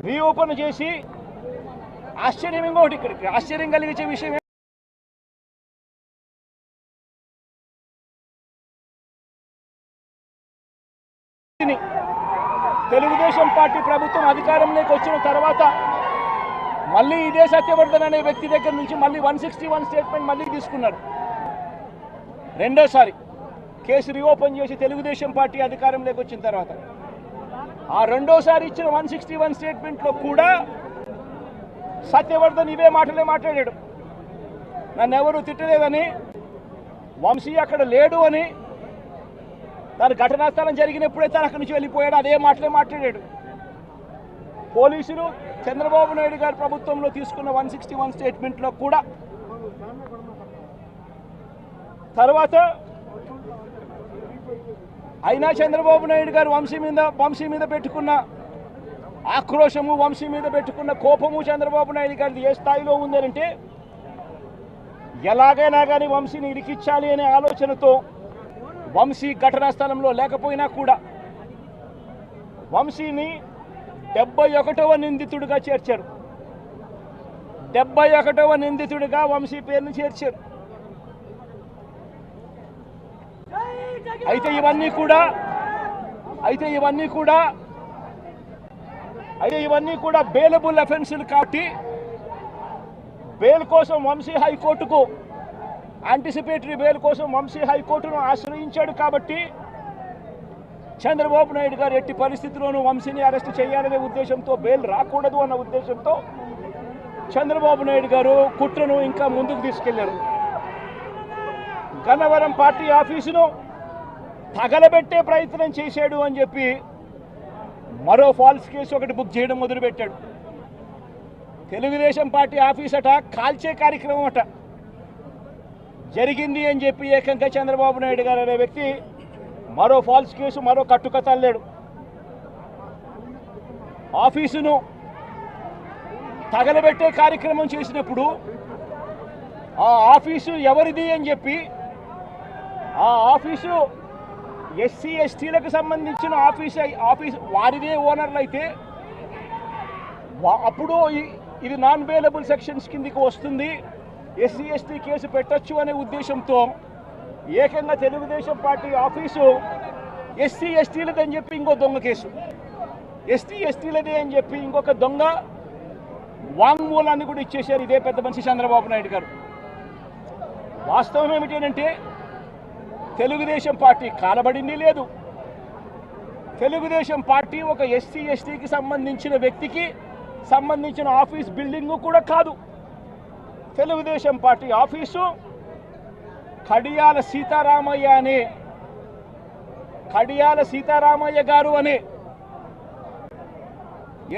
Reopen చేసి ఆశ్చర్యం ఇంకోటి ఇక్కడికి. ఆశ్చర్యం కలిగించే విషయం తెలుగుదేశం పార్టీ ప్రభుత్వం అధికారంలోకి వచ్చిన తర్వాత మళ్ళీ ఇదే సత్యవర్ధన్ అనే వ్యక్తి దగ్గర నుంచి మళ్ళీ వన్ సిక్స్టీ వన్ స్టేట్మెంట్ మళ్ళీ తీసుకున్నారు రెండోసారి కేసు రీఓపెన్ చేసి తెలుగుదేశం పార్టీ అధికారంలోకి వచ్చిన తర్వాత ఆ రెండోసారి ఇచ్చిన వన్ సిక్స్టీ వన్ స్టేట్మెంట్లో కూడా సత్యవర్ధన్ ఇవే మాటలే మాట్లాడాడు. నన్ను ఎవరు తిట్టలేదని వంశీ అక్కడ లేడు అని తన ఘటనా స్థలం జరిగినప్పుడే తను అక్కడి నుంచి వెళ్ళిపోయాడు అదే మాటలే మాట్లాడాడు. పోలీసులు చంద్రబాబు నాయుడు గారి ప్రభుత్వంలో తీసుకున్న వన్ సిక్స్టీ వన్ స్టేట్మెంట్లో కూడా తర్వాత అయినా చంద్రబాబు నాయుడు గారు వంశీ మీద వంశీ మీద పెట్టుకున్న ఆక్రోశము వంశీ మీద పెట్టుకున్న కోపము చంద్రబాబు నాయుడు గారిది ఏ స్థాయిలో ఉందనంటే ఎలాగైనా కానీ వంశీని ఇరికిచ్చాలి అనే ఆలోచనతో వంశీ ఘటనా స్థలంలో లేకపోయినా కూడా వంశీని డెబ్బై ఒకటవ నిందితుడిగా చేర్చారు. డెబ్బై ఒకటవ నిందితుడిగా వంశీ పేరుని చేర్చారు. అయితే ఇవన్నీ కూడా అయితే ఇవన్నీ కూడా అయితే ఇవన్నీ కూడా బెయిలబుల్ అఫెన్సులు కాబట్టి బెయిల్ కోసం వంశీ హైకోర్టుకు యాంటిసిపేటరీ బెయిల్ కోసం వంశీ హైకోర్టును ఆశ్రయించాడు కాబట్టి చంద్రబాబు నాయుడు గారు ఎట్టి పరిస్థితుల్లోనూ వంశీని అరెస్ట్ చేయాలనే ఉద్దేశంతో బెయిల్ రాకూడదు అన్న ఉద్దేశంతో చంద్రబాబు నాయుడు గారు కుట్రను ఇంకా ముందుకు తీసుకెళ్ళారు. గన్నవరం పార్టీ ఆఫీసును తగలబెట్టే ప్రయత్నం చేశాడు అని చెప్పి మరో ఫాల్స్ కేసు ఒకటి బుక్ చేయడం మొదలుపెట్టాడు. తెలుగుదేశం పార్టీ ఆఫీస్ అట కాల్చే కార్యక్రమం అట. జరిగింది అని చెప్పి ఏకంగా చంద్రబాబు నాయుడు గారు అనే వ్యక్తి మరో ఫాల్స్ కేసు మరో కట్టుక అల్లాడు ఆఫీసును తగలబెట్టే కార్యక్రమం చేసినప్పుడు ఆ ఆఫీసు ఎవరిది అని చెప్పి ఆ ఆఫీసు ఎస్సీ ఎస్టీలకు సంబంధించిన ఆఫీస్ ఆఫీస్ వారిదే ఓనర్లు అయితే అప్పుడు ఇది నాన్ బెయిలబుల్ సెక్షన్స్ కిందికి వస్తుంది. ఎస్సీ ఎస్టీ కేసు పెట్టొచ్చు అనే ఉద్దేశంతో ఏకంగా తెలుగుదేశం పార్టీ ఆఫీసు ఎస్సీ అని చెప్పి ఇంకో దొంగ కేసు. ఎస్టీ ఎస్టీలదే అని చెప్పి ఇంకొక దొంగ వాంగ్మూలాన్ని కూడా ఇచ్చేశారు ఇదే పెద్ద మనిషి చంద్రబాబు నాయుడు గారు. వాస్తవం ఏమిటంటే తెలుగుదేశం పార్టీ కాలబడింది లేదు. తెలుగుదేశం పార్టీ ఒక ఎస్సీ ఎస్టీకి సంబంధించిన వ్యక్తికి సంబంధించిన ఆఫీస్ బిల్డింగు కూడా కాదు. తెలుగుదేశం పార్టీ ఆఫీసు కడియాల సీతారామయ్య అనే కడియాల సీతారామయ్య గారు అనే.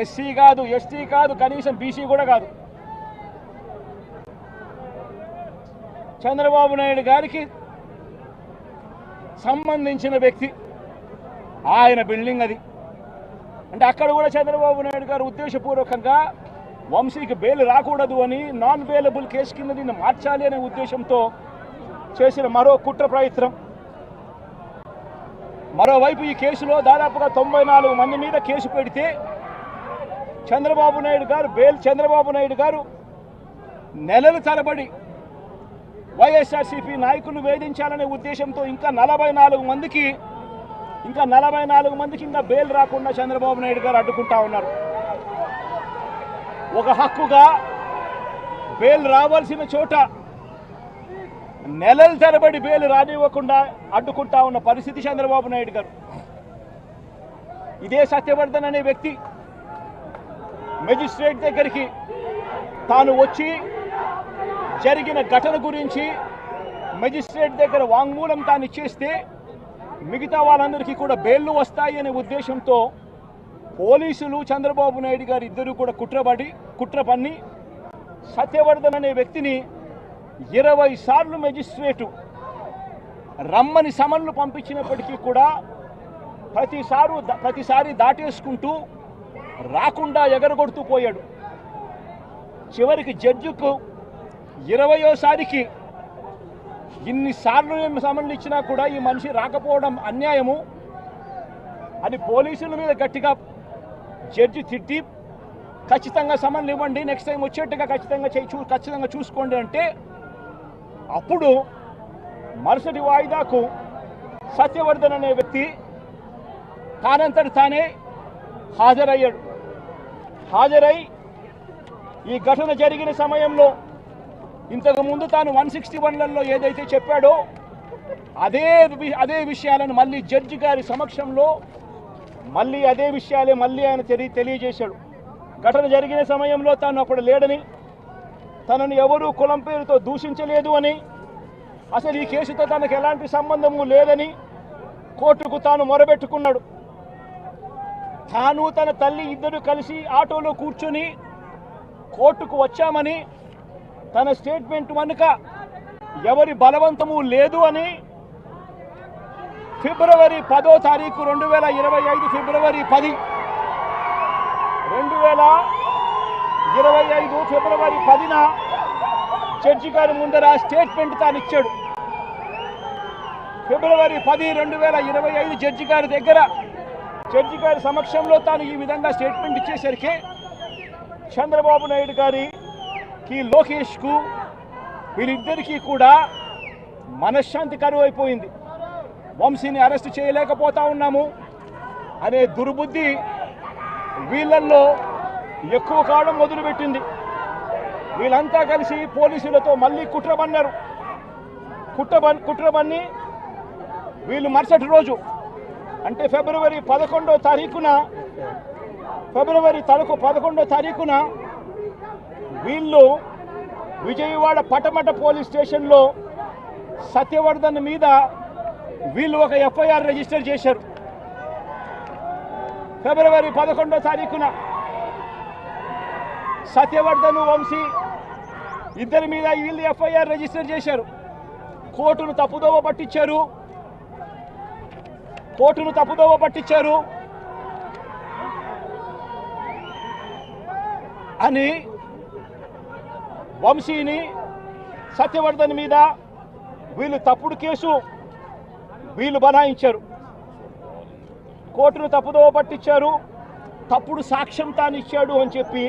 ఎస్సీ కాదు ఎస్టీ కాదు కనీసం బీసీ కూడా కాదు. చంద్రబాబు నాయుడు గారికి సంబంధించిన వ్యక్తి ఆయన బిల్డింగ్ అది. అంటే అక్కడ కూడా చంద్రబాబు నాయుడు గారు ఉద్దేశపూర్వకంగా వంశీకి బెయిల్ రాకూడదు అని నాన్ బెయిలబుల్ కేసు కింద దీన్ని మార్చాలి అనే ఉద్దేశంతో చేసిన మరో కుట్ర ప్రయత్నం. మరోవైపు ఈ కేసులో దాదాపుగా తొంభై నాలుగు మంది మీద కేసు పెడితే చంద్రబాబు నాయుడు గారు బెయిల్ చంద్రబాబు నాయుడు గారు నెలలు తరబడి వైఎస్ఆర్సీపీ నాయకులు వేధించాలనే ఉద్దేశంతో ఇంకా నలభై నాలుగు మందికి ఇంకా నలభై నాలుగు మందికి ఇంకా బెయిల్ రాకుండా చంద్రబాబు నాయుడు గారు అడ్డుకుంటా ఉన్నారు. ఒక హక్కుగా బెయిల్ రావాల్సిన చోట నెలల తరబడి బెయిల్ రానివ్వకుండా అడ్డుకుంటా ఉన్న పరిస్థితి చంద్రబాబు నాయుడు గారు. ఇదే సత్యవర్ధన్ అనే వ్యక్తి మెజిస్ట్రేట్ దగ్గరికి తాను వచ్చి జరిగిన ఘటన గురించి మెజిస్ట్రేట్ దగ్గర వాంగ్మూలం తాను ఇచ్చేస్తే మిగతా వాళ్ళందరికీ కూడా బెయిల్లు వస్తాయి అనే ఉద్దేశంతో పోలీసులు చంద్రబాబు నాయుడు గారు ఇద్దరు కూడా కుట్రపడి కుట్ర పన్ని సత్యవర్ధన్ అనే వ్యక్తిని ఇరవై సార్లు మెజిస్ట్రేటు రమ్మని సమన్లు పంపించినప్పటికీ కూడా ప్రతిసారు ప్రతిసారి దాటేసుకుంటూ రాకుండా ఎగరగొడుతూ పోయాడు. చివరికి జడ్జికు ఇరవయోసారికి ఇన్నిసార్లు సమన్లు ఇచ్చినా కూడా ఈ మనిషి రాకపోవడం అన్యాయము అని పోలీసుల మీద గట్టిగా జడ్జి తిట్టి ఖచ్చితంగా సమన్లు ఇవ్వండి నెక్స్ట్ టైం వచ్చేట్టుగా ఖచ్చితంగా చేయి చూ ఖచ్చితంగా చూసుకోండి అంటే అప్పుడు మరుసటి వాయిదాకు సత్యవర్ధన్ అనే వ్యక్తి తానంతటి తానే హాజరయ్యాడు. హాజరై ఈ ఘటన జరిగిన సమయంలో ఇంతకుముందు తాను వన్ సిక్స్టీ వన్లలో ఏదైతే చెప్పాడో అదే వి- అదే విషయాలను మళ్ళీ జడ్జి గారి సమక్షంలో మళ్ళీ అదే విషయాలే మళ్ళీ ఆయన తెలియ తెలియజేశాడు. ఘటన జరిగిన సమయంలో తాను అప్పుడు లేడని తనను ఎవరూ కులం పేరుతో దూషించలేదు అని అసలు ఈ కేసుతో తనకు ఎలాంటి సంబంధము లేదని కోర్టుకు తాను మొరబెట్టుకున్నాడు. తాను తన తల్లి ఇద్దరు కలిసి ఆటోలో కూర్చొని కోర్టుకు వచ్చామని తన స్టేట్మెంట్ వెనుక ఎవరి బలవంతము లేదు అని ఫిబ్రవరి పదో తారీఖు రెండు వేల ఇరవై ఐదు ఫిబ్రవరి పది. రెండు వేల ఇరవై ఐదు ఫిబ్రవరి పదిన జడ్జి గారి ముందర స్టేట్మెంట్ తాను ఇచ్చాడు. ఫిబ్రవరి పది రెండు వేల ఇరవై ఐదు జడ్జి గారి దగ్గర జడ్జి గారి సమక్షంలో తాను ఈ విధంగా స్టేట్మెంట్ ఇచ్చేసరికి చంద్రబాబు నాయుడు గారి గారికి లోకేష్కు వీరిద్దరికీ కూడా మనశ్శాంతి కరువు అయిపోయింది వంశీని అరెస్ట్ చేయలేకపోతా ఉన్నాము. అనే దుర్బుద్ధి వీళ్ళల్లో ఎక్కువ కావడం మొదలుపెట్టింది. వీళ్ళంతా కలిసి పోలీసులతో మళ్ళీ కుట్రబన్నారు. కుట్రబన్ కుట్రబన్ని వీళ్ళు మరుసటి రోజు అంటే ఫిబ్రవరి పదకొండో తారీఖున ఫిబ్రవరి తరకు పదకొండో తారీఖున వీళ్ళు విజయవాడ పటమట పోలీస్ స్టేషన్లో సత్యవర్ధన్ మీద వీళ్ళు ఒక ఎఫ్ఐఆర్ రిజిస్టర్ చేశారు. ఫిబ్రవరి పదకొండో తారీఖున సత్యవర్ధన్ వంశీ ఇద్దరి మీద వీళ్ళు ఎఫ్ఐఆర్ రిజిస్టర్ చేశారు. కోర్టును తప్పుదోవ పట్టించారు. కోర్టును తప్పుదోవ పట్టించారు. అని వంశీని సత్యవర్ధన్ మీద వీళ్ళు తప్పుడు కేసు వీళ్ళు బనాయించారు. కోర్టును తప్పుదోవ పట్టించారు. తప్పుడు సాక్ష్యం తాను ఇచ్చాడు అని చెప్పి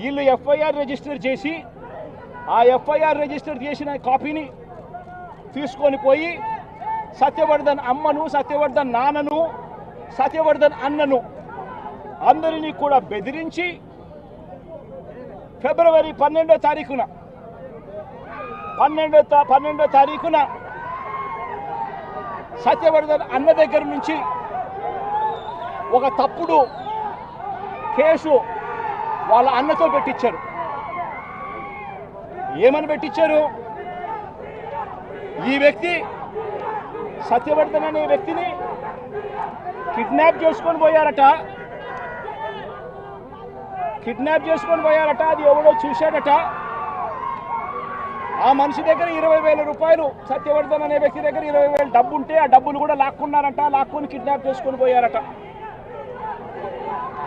వీళ్ళు ఎఫ్ఐఆర్ రిజిస్టర్ చేసి ఆ ఎఫ్ఐఆర్ రిజిస్టర్ చేసిన కాపీని తీసుకొని పోయి సత్యవర్ధన్ అమ్మను సత్యవర్ధన్ నాన్నను సత్యవర్ధన్ అన్నను అందరినీ కూడా బెదిరించి ఫిబ్రవరి పన్నెండో తారీఖున. పన్నెండో పన్నెండో తారీఖున సత్యవర్ధన్ అన్న దగ్గర నుంచి ఒక తప్పుడు కేసు వాళ్ళ అన్నతో పెట్టించారు ఏమని పెట్టించారు ఈ వ్యక్తి సత్యవర్ధన్ అనే వ్యక్తిని కిడ్నాప్ చేసుకొని పోయారట. కిడ్నాప్ చేసుకొని పోయారట అది ఎవడో చూశాడట. ఆ మనిషి దగ్గర ఇరవై వేల రూపాయలు సత్యవర్ధన్ అనే వ్యక్తి దగ్గర ఇరవై వేలు డబ్బు ఉంటే ఆ డబ్బులు కూడా లాక్కున్నారట లాక్కొని కిడ్నాప్ చేసుకొని పోయారట.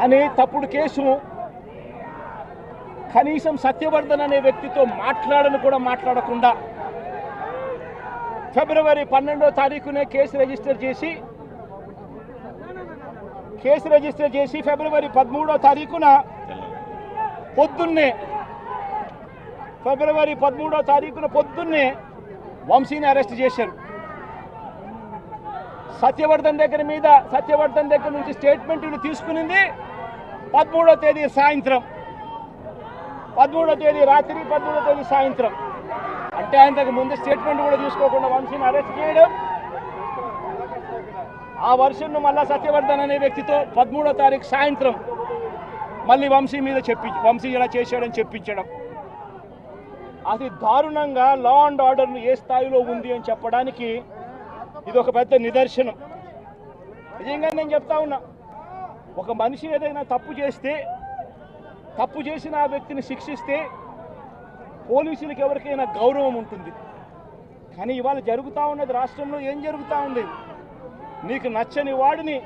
అని తప్పుడు కేసు. కనీసం సత్యవర్ధన్ అనే వ్యక్తితో మాట్లాడను కూడా మాట్లాడకుండా ఫిబ్రవరి పన్నెండో తారీఖునే కేసు రిజిస్టర్ చేసి కేసు రిజిస్టర్ చేసి ఫిబ్రవరి పదమూడో తారీఖున పొద్దున్నే ఫిబ్రవరి పదమూడో తారీఖున పొద్దున్నే వంశీని అరెస్ట్ చేశారు. సత్యవర్ధన్ దగ్గర మీద సత్యవర్ధన్ దగ్గర నుంచి స్టేట్మెంట్లు తీసుకునింది పదమూడో తేదీ సాయంత్రం. పదమూడో తేదీ రాత్రి పదమూడో తేదీ సాయంత్రం. అంటే ఆయనకు ముందు స్టేట్మెంట్ కూడా తీసుకోకుండా వంశీని అరెస్ట్ చేయడం. ఆ వర్షన్ను మళ్ళా సత్యవర్ధన్ అనే వ్యక్తితో పదమూడో తారీఖు సాయంత్రం మళ్ళీ వంశీ మీద చెప్పి వంశీ ఇలా చేశాడని చెప్పించడం. అది దారుణంగా లా అండ్ ఆర్డర్ ఏ స్థాయిలో ఉంది అని చెప్పడానికి ఇది ఒక పెద్ద నిదర్శనం. నిజంగా నేను చెప్తా ఉన్నా ఒక మనిషి ఏదైనా తప్పు చేస్తే తప్పు చేసిన ఆ వ్యక్తిని శిక్షిస్తే పోలీసులకు ఎవరికైనా గౌరవం ఉంటుంది. కానీ ఇవాళ జరుగుతూ ఉన్నది రాష్ట్రంలో ఏం జరుగుతూ ఉంది? నీకు నచ్చని వాడిని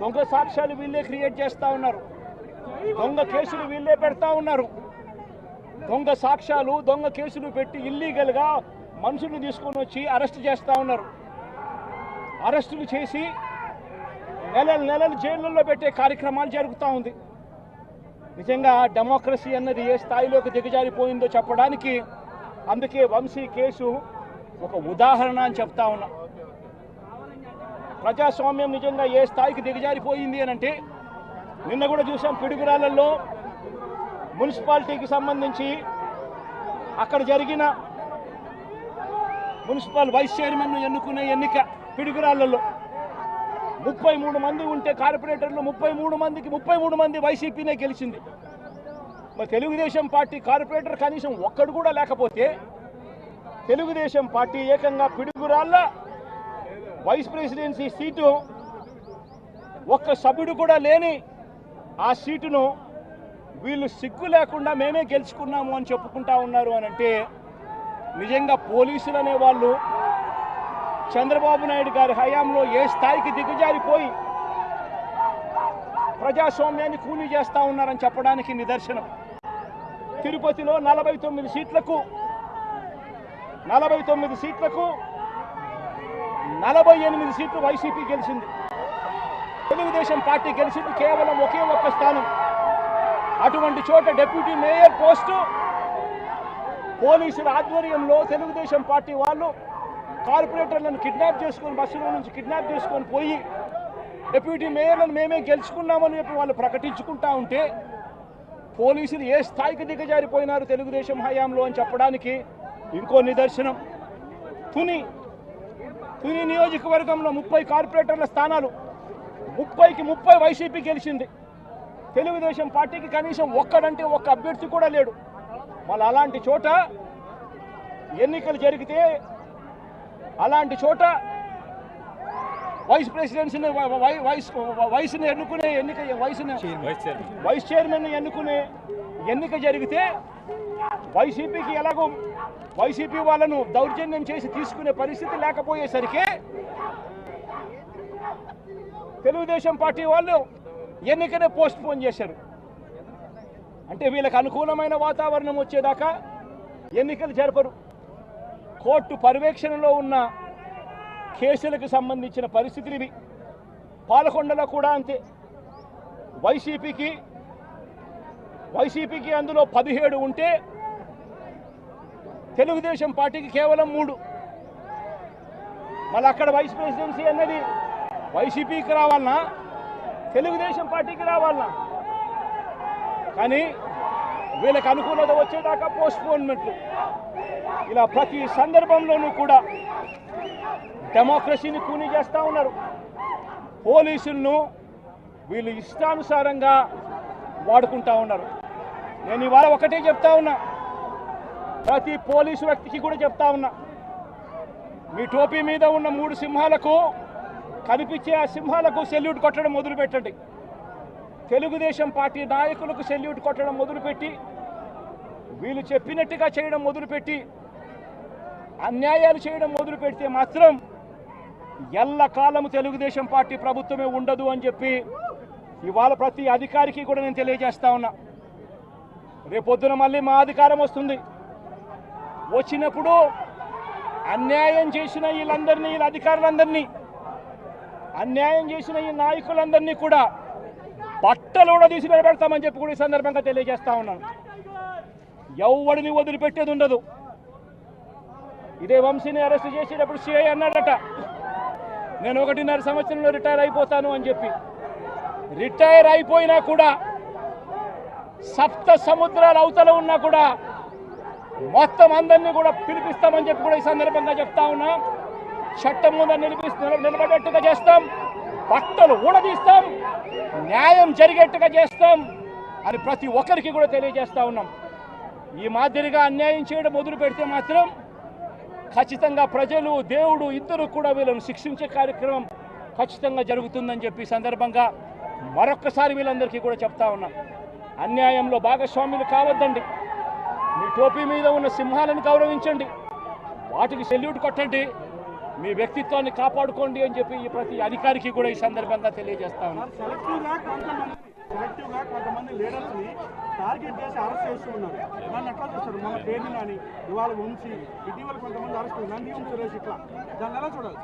దొంగ సాక్ష్యాలు వీళ్ళే క్రియేట్ చేస్తూ ఉన్నారు. దొంగ కేసులు వీళ్ళే పెడతా ఉన్నారు. దొంగ సాక్ష్యాలు దొంగ కేసులు పెట్టి ఇల్లీగల్గా మనుషులను తీసుకొని వచ్చి అరెస్ట్ చేస్తూ ఉన్నారు. అరెస్టులు చేసి నెలలు నెలలు జైళ్ళల్లో పెట్టే కార్యక్రమాలు జరుగుతూ ఉంది. నిజంగా డెమోక్రసీ అన్నది ఏ స్థాయిలోకి దిగజారిపోయిందో చెప్పడానికి అందుకే వంశీ కేసు ఒక ఉదాహరణ అని చెప్తా ఉన్నా. ప్రజాస్వామ్యం నిజంగా ఏ స్థాయికి దిగజారిపోయింది అని అంటే నిన్న కూడా చూసాం పిడుగురాళ్ళల్లో మున్సిపాలిటీకి సంబంధించి అక్కడ జరిగిన మున్సిపల్ వైస్ చైర్మన్ను ఎన్నుకునే ఎన్నిక పిడుగురాళ్ళలో ముప్పై మూడు మంది ఉంటే కార్పొరేటర్లు ముప్పై మూడు మందికి ముప్పై మూడు మంది వైసీపీనే గెలిచింది. మరి తెలుగుదేశం పార్టీ కార్పొరేటర్ కనీసం ఒక్కడు కూడా లేకపోతే తెలుగుదేశం పార్టీ ఏకంగా పిడుగురాళ్ళ వైస్ ప్రెసిడెన్సీ సీటు ఒక్క సభ్యుడు కూడా లేని ఆ సీటును వీళ్ళు సిగ్గు లేకుండా మేమే గెలుచుకున్నాము అని చెప్పుకుంటా ఉన్నారు అని అంటే నిజంగా పోలీసులు అనే వాళ్ళు చంద్రబాబు నాయుడు గారి హయాంలో ఏ స్థాయికి దిగజారిపోయి ప్రజాస్వామ్యాన్ని కూలీ చేస్తూ ఉన్నారని చెప్పడానికి నిదర్శనం. తిరుపతిలో నలభై తొమ్మిది సీట్లకు నలభై తొమ్మిది సీట్లకు నలభై ఎనిమిది సీట్లు వైసీపీ గెలిచింది. తెలుగుదేశం పార్టీ గెలిచింది కేవలం ఒకే ఒక్క స్థానం. అటువంటి చోట డిప్యూటీ మేయర్ పోస్టు పోలీసుల ఆధ్వర్యంలో తెలుగుదేశం పార్టీ వాళ్ళు కార్పొరేటర్లను కిడ్నాప్ చేసుకొని బస్సులో నుంచి కిడ్నాప్ చేసుకొని పోయి డిప్యూటీ మేయర్లను మేమే గెలుచుకున్నామని చెప్పి వాళ్ళు ప్రకటించుకుంటా ఉంటే పోలీసులు ఏ స్థాయికి దిగజారిపోయినారు తెలుగుదేశం హయాంలో అని చెప్పడానికి ఇంకో నిదర్శనం. తుని తుని నియోజకవర్గంలో ముప్పై కార్పొరేటర్ల స్థానాలు ముప్పైకి ముప్పై వైసీపీ గెలిచింది. తెలుగుదేశం పార్టీకి కనీసం ఒక్కడంటే ఒక్క అభ్యర్థి కూడా లేడు. మళ్ళీ అలాంటి చోట ఎన్నికలు జరిగితే అలాంటి చోట వైస్ ప్రెసిడెన్సీని వైస్ వయసుని ఎన్నుకునే ఎన్నిక వయసుని వైస్ చైర్మన్. ఎన్నుకునే ఎన్నిక జరిగితే వైసీపీకి ఎలాగో వైసీపీ వాళ్ళను దౌర్జన్యం చేసి తీసుకునే పరిస్థితి లేకపోయేసరికి తెలుగుదేశం పార్టీ వాళ్ళు ఎన్నికనే పోస్ట్ పోన్ చేశారు. అంటే వీళ్ళకి అనుకూలమైన వాతావరణం వచ్చేదాకా ఎన్నికలు జరపరు. కోర్టు పర్యవేక్షణలో ఉన్న కేసులకు సంబంధించిన పరిస్థితులు ఇవి పాలకొండలో కూడా అంతే. వైసీపీకి వైసీపీకి అందులో పదిహేడు ఉంటే తెలుగుదేశం పార్టీకి కేవలం మూడు. మళ్ళీ అక్కడ వైస్ ప్రెసిడెన్సీ అన్నది వైసీపీకి రావాలన్నా తెలుగుదేశం పార్టీకి రావాలన్నా కానీ వీళ్ళకి అనుకూలత వచ్చేదాకా పోస్ట్పోన్మెంట్లు ఇలా ప్రతి సందర్భంలోనూ కూడా డెమోక్రసీని కూని చేస్తూ ఉన్నారు. పోలీసులను వీళ్ళు ఇష్టానుసారంగా వాడుకుంటా ఉన్నారు. నేను ఇవాళ ఒకటే చెప్తా ఉన్నా. ప్రతి పోలీసు వ్యక్తికి కూడా చెప్తా ఉన్నా. మీ టోపీ మీద ఉన్న మూడు సింహాలకు కనిపించే ఆ సింహాలకు సెల్యూట్ కొట్టడం మొదలుపెట్టండి. తెలుగుదేశం పార్టీ నాయకులకు సెల్యూట్ కొట్టడం మొదలుపెట్టి వీళ్ళు చెప్పినట్టుగా చేయడం మొదలుపెట్టి అన్యాయాలు చేయడం మొదలు పెడితే మాత్రం ఎల్లకాలము తెలుగుదేశం పార్టీ ప్రభుత్వమే ఉండదు అని చెప్పి ఇవాళ ప్రతి అధికారికి కూడా నేను తెలియజేస్తా ఉన్నా. రేపొద్దున మళ్ళీ మా అధికారం వస్తుంది. వచ్చినప్పుడు అన్యాయం చేసిన వీళ్ళందరినీ వీళ్ళ అధికారులందరినీ అన్యాయం చేసిన ఈ నాయకులందరినీ కూడా బట్టలు కూడా తీసి నిలబెడతామని చెప్పి కూడా ఈ సందర్భంగా తెలియజేస్తా ఉన్నాను. ఎవడిని వదిలిపెట్టేది ఉండదు. ఇదే వంశీని అరెస్ట్ చేసేటప్పుడు సిఐ అన్నాడట నేను ఒకటిన్నర సంవత్సరంలో రిటైర్ అయిపోతాను అని చెప్పి. రిటైర్ అయిపోయినా కూడా సప్త సముద్రాల అవతల ఉన్నా కూడా మొత్తం అందరినీ కూడా పిలిపిస్తామని చెప్పి కూడా ఈ సందర్భంగా చెప్తా ఉన్నా. చట్టం ముందు నిలిపిస్తూ నిలబడేట్టుగా చేస్తాం. బట్టలు ఊడదీస్తాం. న్యాయం జరిగేట్టుగా చేస్తాం అని ప్రతి ఒక్కరికి కూడా తెలియజేస్తా ఉన్నాం. ఈ మాదిరిగా అన్యాయం చేయడం మొదలు పెడితే మాత్రం ఖచ్చితంగా ప్రజలు దేవుడు ఇద్దరు కూడా వీళ్ళను శిక్షించే కార్యక్రమం ఖచ్చితంగా జరుగుతుందని చెప్పి సందర్భంగా మరొక్కసారి వీళ్ళందరికీ కూడా చెప్తా ఉన్నాం. అన్యాయంలో భాగస్వాములు కావద్దండి. మీ టోపీ మీద ఉన్న సింహాలను గౌరవించండి. వాటికి సెల్యూట్ కొట్టండి. మీ వ్యక్తిత్వాన్ని కాపాడుకోండి అని చెప్పి ఈ ప్రతి అధికారికి కూడా ఈ సందర్భంగా తెలియజేస్తా ఉన్నా. సెలెక్టివ్గా కొంతమంది సెలెక్టివ్గా కొంతమంది లీడర్స్ని టార్గెట్ చేసి అరెస్ట్ చేస్తూ ఉన్నారు. దాన్ని ఎట్లా చూస్తారు? మన పేరుని కానీ ఇవాళ ఉంచి ఇటీవల కొంతమంది అరెస్ట్ నంది సురేష్ ఇట్లా. దాన్ని ఎలా చూడాలి?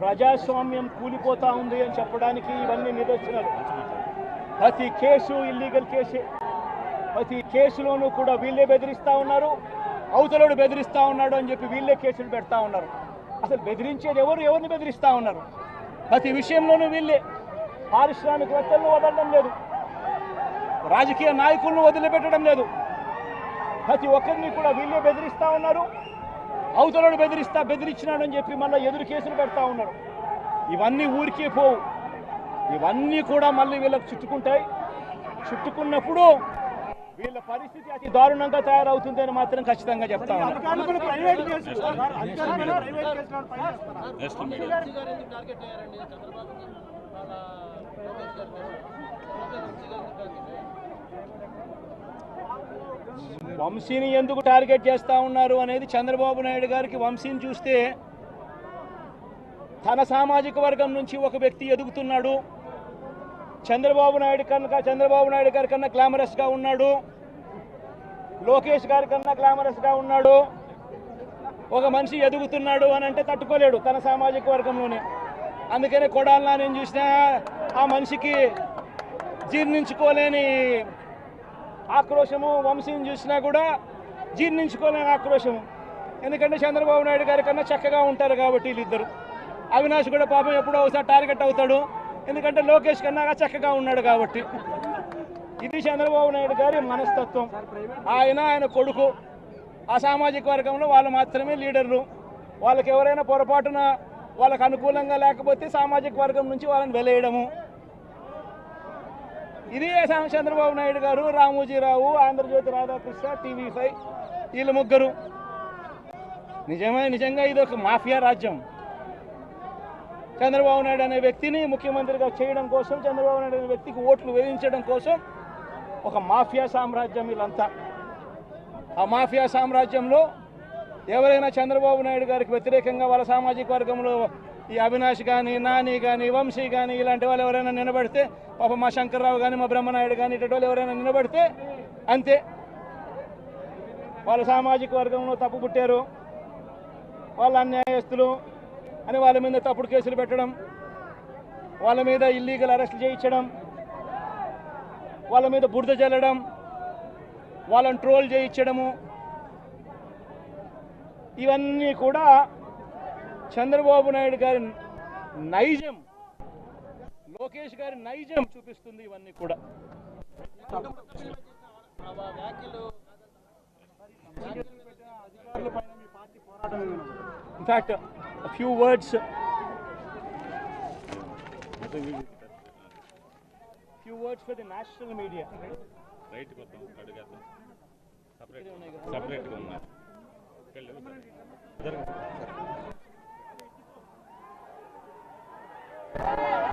ప్రజాస్వామ్యం కూలిపోతా ఉంది అని చెప్పడానికి ఇవన్నీ నిదర్శనాలు. ప్రతి కేసు ఇల్లీగల్ కేసే ప్రతి కేసులోనూ కూడా వీళ్ళే బెదిరిస్తా ఉన్నారు. అవతలోడు బెదిరిస్తా ఉన్నాడు అని చెప్పి వీళ్ళే కేసులు పెడతా ఉన్నారు. అసలు బెదిరించేది ఎవరు? ఎవరిని బెదిరిస్తా ఉన్నారు? ప్రతి విషయంలోనూ వీళ్ళే. పారిశ్రామికవేత్తలను వదలడం లేదు. రాజకీయ నాయకులను వదిలిపెట్టడం లేదు. ప్రతి ఒక్కరిని కూడా వీళ్ళే బెదిరిస్తా ఉన్నారు. అవతలోడు బెదిరిస్తా బెదిరించినాడని చెప్పి మళ్ళీ ఎదురు కేసులు పెడతా ఉన్నారు. ఇవన్నీ ఊరికే పోవు. ఇవన్నీ కూడా మళ్ళీ వీళ్ళకి చుట్టుకుంటాయి. చుట్టుకున్నప్పుడు వీళ్ళ పరిస్థితి అతి దారుణంగా తయారవుతుందని మాత్రం ఖచ్చితంగా చెప్తా వంశీని ఎందుకు టార్గెట్ చేస్తా ఉన్నారు అనేది చంద్రబాబు నాయుడు గారికి వంశీని చూస్తే తన సామాజిక వర్గం నుంచి ఒక వ్యక్తి ఎదుగుతున్నాడు. చంద్రబాబు నాయుడు కన్నా చంద్రబాబు నాయుడు గారి కన్నా గ్లామరస్గా ఉన్నాడు. లోకేష్ గారి కన్నా గ్లామరస్గా ఉన్నాడు. ఒక మనిషి ఎదుగుతున్నాడు అని అంటే తట్టుకోలేడు తన సామాజిక వర్గంలోనే. అందుకనే కొడాలనా నేను చూసినా ఆ మనిషికి జీర్ణించుకోలేని ఆక్రోశము వంశీని చూసినా కూడా జీర్ణించుకోలేని ఆక్రోశము. ఎందుకంటే చంద్రబాబు నాయుడు గారి కన్నా చక్కగా ఉంటారు కాబట్టి వీళ్ళిద్దరు. అవినాష్ కూడా పాపం ఎప్పుడో ఒకసారి టార్గెట్ అవుతాడు. ఎందుకంటే లోకేష్ కన్నా చక్కగా ఉన్నాడు కాబట్టి. ఇది చంద్రబాబు నాయుడు గారి మనస్తత్వం. ఆయన ఆయన కొడుకు. ఆ సామాజిక వర్గంలో వాళ్ళు మాత్రమే లీడర్లు. వాళ్ళకి ఎవరైనా పొరపాటున వాళ్ళకు అనుకూలంగా లేకపోతే సామాజిక వర్గం నుంచి వాళ్ళని వెలేయడము. ఇది చంద్రబాబు నాయుడు గారు రామోజీరావు ఆంధ్రజ్యోతి రాధాకృష్ణ టీవీ ఫైవ్ వీళ్ళు ముగ్గురు. నిజమే నిజంగా ఇది ఒక మాఫియా రాజ్యం. చంద్రబాబు నాయుడు అనే వ్యక్తిని ముఖ్యమంత్రిగా చేయడం కోసం చంద్రబాబు నాయుడు అనే వ్యక్తికి ఓట్లు వేయించడం కోసం ఒక మాఫియా సామ్రాజ్యం వీళ్ళంతా. ఆ మాఫియా సామ్రాజ్యంలో ఎవరైనా చంద్రబాబు నాయుడు గారికి వ్యతిరేకంగా వాళ్ళ సామాజిక వర్గంలో ఈ అవినాష్ కానీ నాని కానీ వంశీ కానీ ఇలాంటి వాళ్ళు ఎవరైనా నిలబడితే పాప మా శంకర్రావు కానీ మా బ్రహ్మనాయుడు కానీ ఇటువంటి వాళ్ళు ఎవరైనా నిలబడితే అంతే. వాళ్ళ సామాజిక వర్గంలో తప్పు పుట్టారు. వాళ్ళ అన్యాయస్తులు అని వాళ్ళ మీద తప్పుడు కేసులు పెట్టడం వాళ్ళ మీద ఇల్లీగల్ అరెస్ట్ చేయించడం వాళ్ళ మీద బురద జల్లడం వాళ్ళని ట్రోల్ చేయించడము ఇవన్నీ కూడా చంద్రబాబు నాయుడు గారి నైజం లోకేష్ గారి నైజం చూపిస్తుంది ఇవన్నీ కూడా? In fact a few words. Few words for the national media. Right, Separate. Separate. Separate.